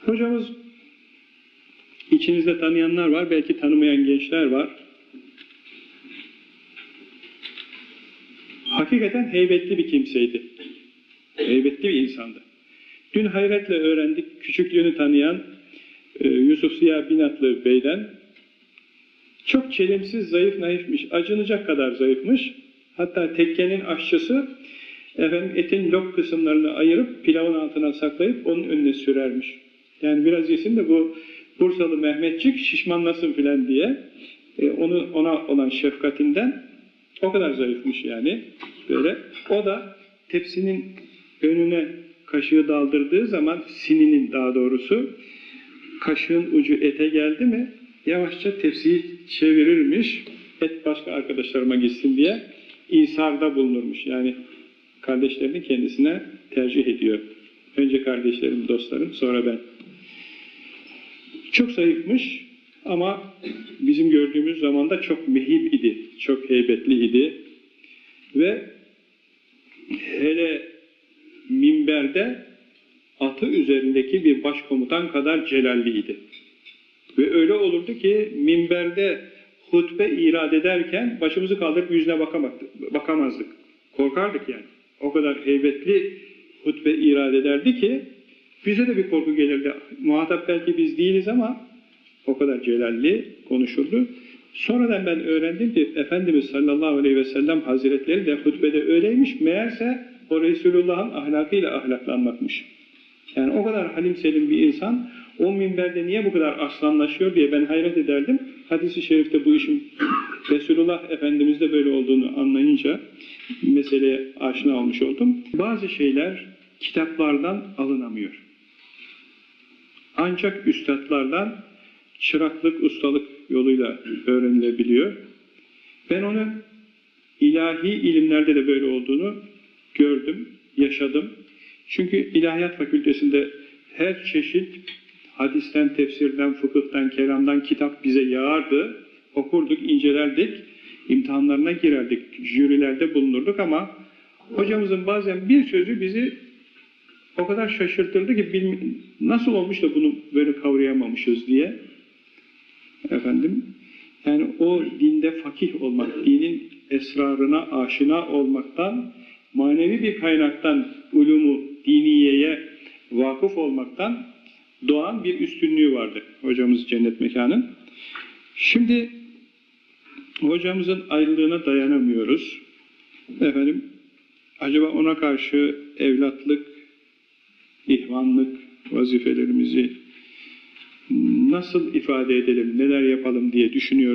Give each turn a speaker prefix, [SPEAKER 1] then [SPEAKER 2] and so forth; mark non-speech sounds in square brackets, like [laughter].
[SPEAKER 1] Hocamız içinizde tanıyanlar var, belki tanımayan gençler var. Hakikaten heybetli bir kimseydi. Heybetli bir insandı. Dün hayretle öğrendik, küçüklüğünü tanıyan e, Yusuf Ziya Binatlı Bey'den çok çelimsiz, zayıf, naifmiş, acınacak kadar zayıfmış. Hatta tekkenin aşçısı efendim, etin lok kısımlarını ayırıp pilavın altına saklayıp onun önüne sürermiş. Yani biraz yesin de bu Bursalı Mehmetçik şişmanlasın filan diye e, onu ona olan şefkatinden o kadar zayıfmış yani. Böyle. O da tepsinin önüne kaşığı daldırdığı zaman sininin daha doğrusu kaşığın ucu ete geldi mi yavaşça tepsiyi çevirirmiş. Et başka arkadaşlarıma gitsin diye İsar'da bulunurmuş. Yani kardeşlerini kendisine tercih ediyor. Önce kardeşlerim, dostlarım, sonra ben. Çok zayıfmış ama bizim gördüğümüz zaman da çok mehip idi, çok heybetli idi. Ve hele minberde atı üzerindeki bir başkomutan kadar celalliydi. Ve öyle olurdu ki minberde hutbe irad ederken başımızı kaldırıp yüzüne bakamazdık. Korkardık yani. O kadar heybetli hutbe irad ederdi ki bize de bir korku gelirdi. Muhatap belki biz değiliz ama o kadar celalli konuşurdu. Sonradan ben öğrendim ki Efendimiz sallallahu aleyhi ve sellem hazretleri de hutbede öyleymiş. Meğerse o Resulullah'ın ahlakıyla ahlaklanmakmış. Yani o kadar halim selim bir insan o minberde niye bu kadar aslanlaşıyor diye ben hayret ederdim. Hadis-i şerifte bu işin [coughs] Resulullah Efendimiz'de böyle olduğunu anlayınca meseleye aşina olmuş oldum. Bazı şeyler kitaplardan alınamıyor. Ancak üstadlardan çıraklık, ustalık yoluyla öğrenilebiliyor. Ben onu ilahi ilimlerde de böyle olduğunu gördüm, yaşadım. Çünkü ilahiyat fakültesinde her çeşit hadisten, tefsirden, fıkıhtan, kelamdan kitap bize yağardı. Okurduk, incelerdik, imtihanlarına girerdik, jürilerde bulunurduk ama hocamızın bazen bir sözü bizi o kadar şaşırtırdı ki nasıl olmuş da bunu böyle kavrayamamışız diye. Efendim, yani o dinde fakih olmak, dinin esrarına aşina olmaktan, manevi bir kaynaktan ulumu diniyeye vakıf olmaktan doğan bir üstünlüğü vardı hocamız cennet mekanın. Şimdi hocamızın ayrılığına dayanamıyoruz. Efendim, acaba ona karşı evlatlık, ihvanlık vazifelerimizi nasıl ifade edelim, neler yapalım diye düşünüyorum.